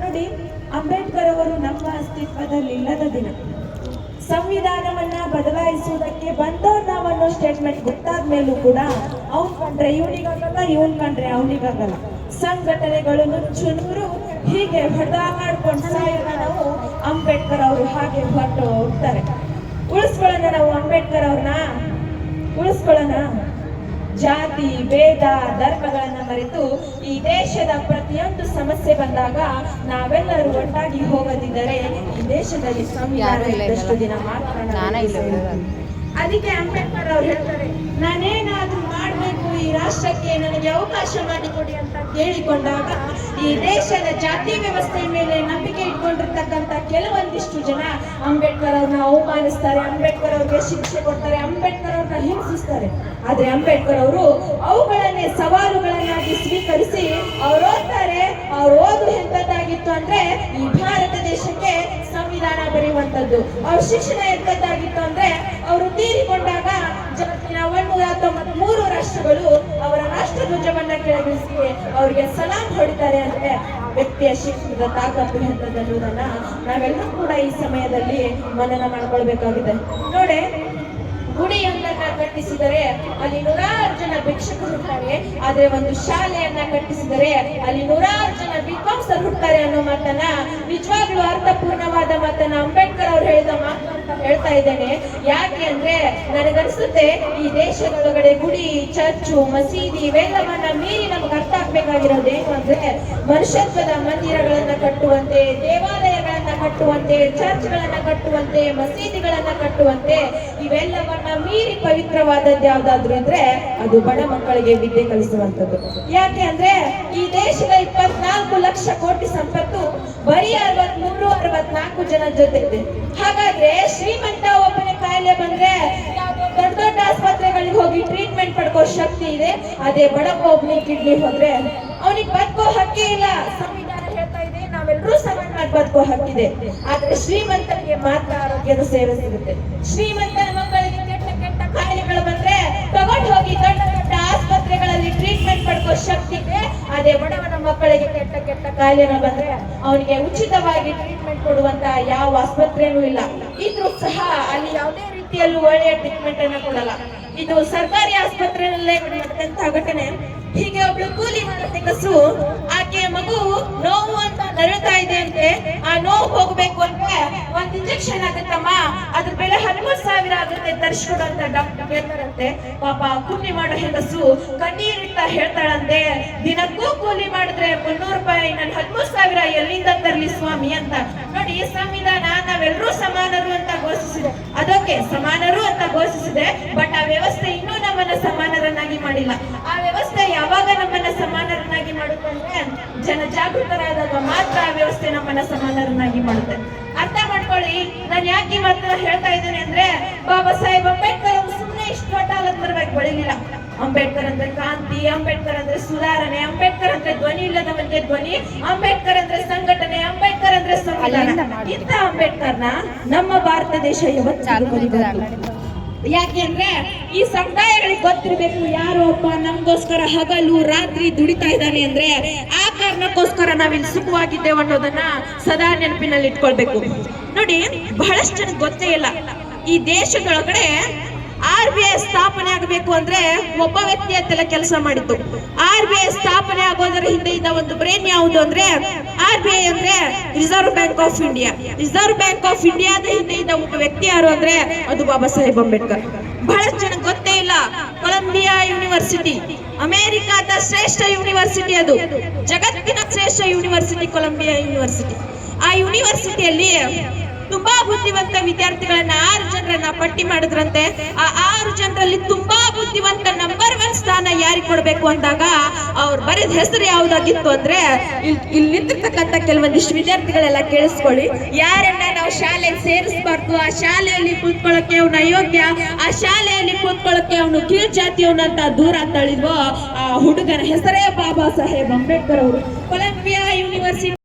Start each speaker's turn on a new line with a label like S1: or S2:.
S1: ನೋಡಿ, ಅಂಬೇಡ್ಕರ್ ಅವರು ನಮ್ಮ ಅಸ್ತಿತ್ವದಲ್ಲಿಲ್ಲದ ದಿನ. ಸಂವಿಧಾನವನ್ನ ಬದಲಾಯಿಸುವುದಕ್ಕೆ ಬಂದವ್ರು ಅನ್ನೋ ಸ್ಟೇಟ್ಮೆಂಟ್ ಗೊತ್ತಾದ ಮೇಲೂ ಕೂಡ ಅವ್ನ್ ಕಂಡ್ರೆ ಇವನಿಗಾಗಲ್ಲ ಇವನ್ ಕಂಡ್ರೆ ಅವನಿಗಾಗಲ್ಲ ಸಂಘಟನೆಗಳು ನುಚ್ಚು ನೂರು ಹೀಗೆ ಹೊಡೆದಾಡ್ಕೊಂಡು ಸಾಯೋಣ ನಾವು ಅಂಬೇಡ್ಕರ್ ಅವರು ಹಾಗೆ ಹೊರಟು ಹೋಗ್ತಾರೆ. ಉಳಿಸ್ಕೊಳ್ಳೋಣ ನಾವು ಅಂಬೇಡ್ಕರ್ ಅವ್ರನ್ನ ಉಳಿಸ್ಕೊಳ್ಳೋಣ. ಜಾತಿ ಭೇದ ಧರ್ಮಗಳನ್ನ ಮರೆತು ಈ ದೇಶದ ಪ್ರತಿಯೊಂದು ಸಮಸ್ಯೆ ಬಂದಾಗ ನಾವೆಲ್ಲರೂ ಒಟ್ಟಾಗಿ ಹೋಗದಿದ್ದರೆ ಈ ದೇಶದಲ್ಲಿ ಸಂವಿಧಾನ ಇದ್ದಷ್ಟು ದಿನ ಮಾತ್ರ. ಅದಕ್ಕೆ ಅಂಬೇಡ್ಕರ್ ಅವ್ರು ಹೇಳ್ತಾರೆ ನಾನೇನಾದ್ರೂ ಮಾಡಬೇಕು ಈ ರಾಷ್ಟ್ರಕ್ಕೆ ನನಗೆ ಅವಕಾಶ ಮಾಡಿಕೊಡಿ ಅಂತ ಕೇಳಿಕೊಂಡಾಗ ಈ ದೇಶದ ಜಾತಿ ವ್ಯವಸ್ಥೆ ಮೇಲೆ ನಂಬಿಕೆ ಇಟ್ಕೊಂಡಿರ್ತಕ್ಕಂಥ ಕೆಲವೊಂದಿಷ್ಟು ಜನ ಅಂಬೇಡ್ಕರ್ ಅವ್ರನ್ನ ಅವಮಾನಿಸ್ತಾರೆ ಅಂಬೇಡ್ಕರ್ ಅವ್ರಿಗೆ ಶಿಕ್ಷೆ ಕೊಡ್ತಾರೆ ಅಂಬೇಡ್ಕರ್ ಅವ್ರನ್ನ ಹಿಂಸಿಸ್ತಾರೆ ಆದ್ರೆ ಅಂಬೇಡ್ಕರ್ ಅವರು ಅವುಗಳನ್ನೇ ಸವಾಲುಗಳನ್ನಾಗಿ ಸ್ವೀಕರಿಸಿ ಅವ್ರು ಓದ್ತಾರೆ. ಅವ್ರು ಓದು ಎಂತದ್ದಾಗಿತ್ತು ಅಂದ್ರೆ ಈ ಭಾರತ ದೇಶಕ್ಕೆ ಸಂವಿಧಾನ ಬರೆಯುವಂತದ್ದು ಅವ್ರ ಶಿಕ್ಷಣ ಎಂತದ್ದಾಗಿತ್ತು ಅಂದ್ರೆ ಅವರು ತೀರಿಕೊಂಡಾಗ ಜಗತ್ತಿನ ಒಂದೂರ ತೊಂಬತ್ ಮೂರು ರಾಷ್ಟ್ರಗಳು ಅವರ ರಾಷ್ಟ್ರ ಧ್ವಜವನ್ನ ಕೆಳಗಿಳಿಸಿ ಅವರಿಗೆ ಸಲಾಂ ಹೊಡಿತಾರೆ ಅಂದ್ರೆ ವ್ಯಕ್ತಿಯ ಶಿಕ್ಷಣದ ತಾಕತ್ತು ಎಂತದನ್ನುವುದನ್ನ ನಾವೆಲ್ಲರೂ ಕೂಡ ಈ ಸಮಯದಲ್ಲಿ ಮನನ ಮಾಡ್ಕೊಳ್ಬೇಕಾಗಿದೆ. ನೋಡಿ ಗುಡಿಯೊಂದನ್ನ ಕಟ್ಟಿಸಿದರೆ ಅಲ್ಲಿ ನೂರಾರು ಜನ ಭಿಕ್ಷಕರು ಹುಡ್ತಾರೆ ಆದ್ರೆ ಒಂದು ಶಾಲೆಯನ್ನ ಕಟ್ಟಿಸಿದರೆ ಅಲ್ಲಿ ನೂರಾರು ಜನ ವಿದ್ವಾಂಸರು ಹುಡ್ತಾರೆ ಅನ್ನೋ ಮಾತನ್ನ ನಿಜವಾಗ್ಲೂ ಅರ್ಥಪೂರ್ಣವಾದ ಮಾತನ್ನ ಅಂಬೇಡ್ಕರ್ ಅವ್ರು ಹೇಳಿದ ಮಾತು ಹೇಳ್ತಾ ಇದ್ದೇನೆ. ಯಾಕೆ ಅಂದ್ರೆ ನನಗನ್ಸುತ್ತೆ ಈ ದೇಶದೊಳಗಡೆ ಗುಡಿ, ಚರ್ಚು, ಮಸೀದಿ ಇವೆಲ್ಲವನ್ನ ಮೀರಿ ನಮ್ಗೆ ಅರ್ಥ ಆಗ್ಬೇಕಾಗಿರೋದು ಏನು ಅಂದ್ರೆ ಮನುಷ್ಯತ್ವದ ಮಂದಿರಗಳನ್ನ ಕಟ್ಟುವಂತೆ ದೇವಾಲಯಗಳನ್ನ ಕಟ್ಟುವಂತೆ, ಚರ್ಚ್ಗಳನ್ನ ಕಟ್ಟುವಂತೆ, ಮಸೀದಿಗಳನ್ನ ಕಟ್ಟುವಂತೆ, ಇವೆಲ್ಲವನ್ನ ಮೀರಿ ಪವಿತ್ರವಾದದ್ದು ಯಾವ್ದಾದ್ರು ಅಂದ್ರೆ ಅದು ಬಡ ಮಕ್ಕಳಿಗೆ ವಿದ್ಯೆ ಕಲಿಸುವಂತದ್ದು ಯಾಕೆ ಅಂದ್ರೆ ಈ ದೇಶದ ಇಪ್ಪತ್ನಾಲ್ಕು ಲಕ್ಷ ಕೋಟಿ ಸಂಪತ್ತು ಬರೀ ಅರವತ್ಮೂರು ಅರವತ್ನಾಲ್ಕು ಜನ ಜೊತೆ ಇದೆ. ಹಾಗಾದ್ರೆ ಶ್ರೀಮಂತ ಒಬ್ಬನೇ ಕಾಯಿಲೆ ಬಂದ್ರೆ ದೊಡ್ಡ ದೊಡ್ಡ ಆಸ್ಪತ್ರೆಗಳಿಗೆ ಹೋಗಿ ಟ್ರೀಟ್ಮೆಂಟ್ ಪಡ್ಕೋ ಶಕ್ತಿ ಇದೆ. ಅದೇ ಬಡಪ್ಪ ಒಬ್ಬನಿಗೆ ಕಿಡ್ನಿ ಹೋದ್ರೆ ಅವನಿಗೆ ಬದುಕೋ ಹಕ್ಕೇ ಇಲ್ಲ ಸಂವಿಧಾನ ಹೇಳ್ತಾ ಇದೆ ನಾವೆಲ್ಲರೂ ಸಮಾನವಾಗಿ ಬದುಕೋ ಹಕ್ಕಿದೆ. ಆದ್ರೆ ಶ್ರೀಮಂತನಿಗೆ ಮಾತ್ರ ಆರೋಗ್ಯದ ಸೇವೆ ಸಿಗುತ್ತೆ. ಶ್ರೀಮಂತನ ಮಕ್ಕಳಿಗೆ ಕೆಟ್ಟ ಕೆಟ್ಟ ಕಾಯಿಲೆಗಳು ಬಂದ್ರೆ ತಗೊಂಡು ಹೋಗಿ ದೊಡ್ಡ ದೊಡ್ಡ ಆಸ್ಪತ್ರೆಗಳಲ್ಲಿ ಟ್ರೀಟ್ಮೆಂಟ್ ಪಡ್ಕೋ ಶಕ್ತಿ ಇದೆ. ಅದೇ ಬಡವನ ಮಕ್ಕಳಿಗೆ ಕೆಟ್ಟ ಕೆಟ್ಟ ಕಾಯಿಲೆನ ಬಂದ್ರೆ ಅವನಿಗೆ ಉಚಿತವಾಗಿ ಟ್ರೀಟ್ಮೆಂಟ್ ಕೊಡುವಂತ ಯಾವ ಆಸ್ಪತ್ರೆನೂ ಇಲ್ಲ. ಇದ್ರೂ ಸಹ ಅಲ್ಲಿ ಯಾವುದೇ ರೀತಿಯಲ್ಲೂ ಒಳ್ಳೆಯ ಟ್ರೀಟ್ಮೆಂಟ್ ಅನ್ನ ಕೊಡಲ್ಲ. ಇದು ಸರ್ಕಾರಿ ಆಸ್ಪತ್ರೆಯಲ್ಲೇ ಘಟನೆ. ಹೀಗೆ ಒಬ್ಳು ಕೂಲಿ ಮಾಡುತ್ತೆ ಕಸು, ಆಕೆಯ ಮಗು ನೋವು ಅಂತ ನರಳ್ತಾ ಇದೆ ಅಂತೆ. ಆ ನೋವು ಹೋಗ್ಬೇಕು ಅಂತ ಒಂದ್ ಇಂಜೆಕ್ಷನ್ ಆಗುತ್ತಮ್ಮ. ಅದ್ರ ಬೆಲೆ ಹದಿಮೂರು ಸಾವಿರ ಆಗುತ್ತೆ ತರಿಸ್ಕೊಡು ಅಂತ ಡಾಕ್ಟರ್ ಹೇಳ್ತಾರಂತೆ. ಪಾಪ ಕೂಲಿ ಮಾಡೋ ಹೆಂಗಸು ಕಣ್ಣೀರಿಟ್ಟ ಹೇಳ್ತಾಳಂತೆ. ದಿನಕ್ಕೂ ಕೂಲಿ ಮಾಡಿದ್ರೆ ಮುನ್ನೂರು ರೂಪಾಯಿ ನನ್ ಹದಿಮೂರು ಸಾವಿರ ಎಲ್ಲಿಂದ ತರ್ಲಿ ಸ್ವಾಮಿ ಅಂತ. ನೋಡಿ, ಈ ಸಂವಿಧಾನ ನಾವೆಲ್ಲರೂ ಸಮಾನರು ಅಂತ ಘೋಷಿಸಿದೆ. ಅದಕ್ಕೆ ಸಮಾನರು ಅಂತ ಘೋಷಿಸಿದೆ, ಬಟ್ ಆ ವ್ಯವಸ್ಥೆ ಇನ್ನೂ ನಮ್ಮನ್ನ ಸಮಾನರನ್ನಾಗಿ ಮಾಡಿಲ್ಲ. ಆ ವ್ಯವಸ್ಥೆ ಯಾವಾಗ ನಮ್ಮನ್ನ ಸಮಾನರನ್ನಾಗಿ ಮಾಡುತ್ತೆ ಅಂದ್ರೆ ಜನ ಜಾಗೃತರಾದಾಗ ಮಾತ್ರ ಆ ವ್ಯವಸ್ಥೆ ನಮ್ಮನ್ನ ಸಮಾನರನ್ನಾಗಿ ಮಾಡುತ್ತೆ. ಅರ್ಥ ಮಾಡ್ಕೊಳ್ಳಿ ನಾನು ಯಾಕೆ ಈ ಹೇಳ್ತಾ ಇದ್ದೇನೆ ಅಂದ್ರೆ ಬಾಬಾ ಸಾಹೇಬ್ ಅಂಬೇಡ್ಕರ್ ಅವರು ಸುಮ್ಮನೆ ಇಷ್ಟು ದೊಡ್ಡ ಬರ್ಬೇಕು ಬೆಳಿಲಿಲ್ಲ. ಅಂಬೇಡ್ಕರ್ ಅಂದ್ರೆ ಕ್ರಾಂತಿ ಅಂಬೇಡ್ಕರ್ ಅಂದ್ರೆ ಸುಧಾರಣೆ ಅಂಬೇಡ್ಕರ್ ಅಂದ್ರೆ ಧ್ವನಿ ಇಲ್ಲದವನಿಗೆ ಧ್ವನಿ ಅಂಬೇಡ್ಕರ್ ಅಂದ್ರೆ ಸಂಘಟನೆ ಅಂಬೇಡ್ಕರ್ ಅಂದ್ರೆ ಸಂವಿಧಾನ. ಇಂತ ಅಂಬೇಡ್ಕರ್ನ ನಮ್ಮ ಭಾರತ ದೇಶ ಯಾವತ್ತೂ ಯಾಕೆಂದ್ರೆ ಈ ಸಮುದಾಯಗಳಿಗೆ ಗೊತ್ತಿರಬೇಕು ಯಾರೋ ಒಬ್ಬ ನಮಗೋಸ್ಕರ ಹಗಲು ರಾತ್ರಿ ದುಡಿತಾ ಇದ್ದಾನೆ ಅಂದ್ರೆ ಆ ಕಾರಣಕ್ಕೋಸ್ಕರ ನಾವಿಲ್ಲಿ ಸುಖವಾಗಿದ್ದೇವೆ ಅನ್ನೋದನ್ನ ಸದಾ ನೆನಪಿನಲ್ಲಿ ಇಟ್ಕೊಳ್ಬೇಕು ನೋಡಿ, ಬಹಳಷ್ಟು ಜನಕ್ಕೆ ಗೊತ್ತೇ ಇಲ್ಲ. ಈ ದೇಶದೊಳಗಡೆ ಸ್ಥಾಪನೆ ಆಗಬೇಕು ಅಂದ್ರೆ ಒಬ್ಬ ವ್ಯಕ್ತಿ ಅಂತೆಲ್ಲ ಕೆಲಸ ಮಾಡಿತ್ತು ಆರ್ ಬಿ ಐ ಸ್ಥಾಪನೆ ಆಗೋದರ ಹಿಂದೆ ಇದ್ದ ಒಂದು ಬ್ರೇನ್ ಯಾವುದು ಅಂದ್ರೆ ಆರ್ ಬಿ ಐ ಅಂದ್ರೆ reserve bank of India reserve bank of ಇಂಡಿಯಾದ ಹಿಂದೆ ಇದ್ದ ಒಬ್ಬ ವ್ಯಕ್ತಿ ಯಾರು ಅಂದ್ರೆ ಅದು ಬಾಬಾ ಸಾಹೇಬ್ ಅಂಬೇಡ್ಕರ್. ಬಹಳಷ್ಟು ಜನಕ್ಕೆ ಗೊತ್ತೇ ಇಲ್ಲ. ಕೊಲಂಬಿಯಾ ಯೂನಿವರ್ಸಿಟಿ ಅಮೆರಿಕಾದ ಶ್ರೇಷ್ಠ ಯೂನಿವರ್ಸಿಟಿ ಅದು. ಜಗತ್ತಿನ ಶ್ರೇಷ್ಠ ಯೂನಿವರ್ಸಿಟಿ ಕೊಲಂಬಿಯಾ ಯೂನಿವರ್ಸಿಟಿ ಆ ಯೂನಿವರ್ಸಿಟಿಯಲ್ಲಿ ತುಂಬಾ ಬುದ್ಧಿವಂತ ವಿದ್ಯಾರ್ಥಿಗಳನ್ನ ಆರು ಜನರನ್ನ ಪಟ್ಟಿ ಮಾಡಿದ್ರಂತೆ. ಆ ಆರು ಜನರಲ್ಲಿ ತುಂಬಾ ಬುದ್ಧಿವಂತ ನಂಬರ್ ಒನ್ ಸ್ಥಾನ ಯಾರಿಗೆ ಕೊಡ್ಬೇಕು ಅಂದಾಗ ಅವ್ರು ಬರೆದ ಹೆಸರು ಯಾವ್ದಾಗಿತ್ತು ಅಂದ್ರೆ ಇಲ್ಲಿ ನಿಂತಿರ್ತಕ್ಕಂಥ ಕೆಲವೊಂದಿಷ್ಟು ವಿದ್ಯಾರ್ಥಿಗಳೆಲ್ಲ ಕೇಳಿಸ್ಕೊಳ್ಳಿ. ಯಾರನ್ನ ನಾವು ಶಾಲೆಗೆ ಸೇರಿಸಬಾರ್ದು, ಆ ಶಾಲೆಯಲ್ಲಿ ಕೂತ್ಕೊಳ್ಳೋಕೆ ಅವನ ಅಯೋಗ್ಯ, ಆ ಶಾಲೆಯಲ್ಲಿ ಕೂತ್ಕೊಳ್ಳೋಕೆ ಅವನು ಕೀಳ್ ಜಾತಿಯವನಂತ ದೂರ ತಳಿದ್ವೋ ಆ ಹುಡುಗನ ಹೆಸರೇ ಬಾಬಾ ಸಾಹೇಬ್ ಅಂಬೇಡ್ಕರ್ ಅವರು. Colombia university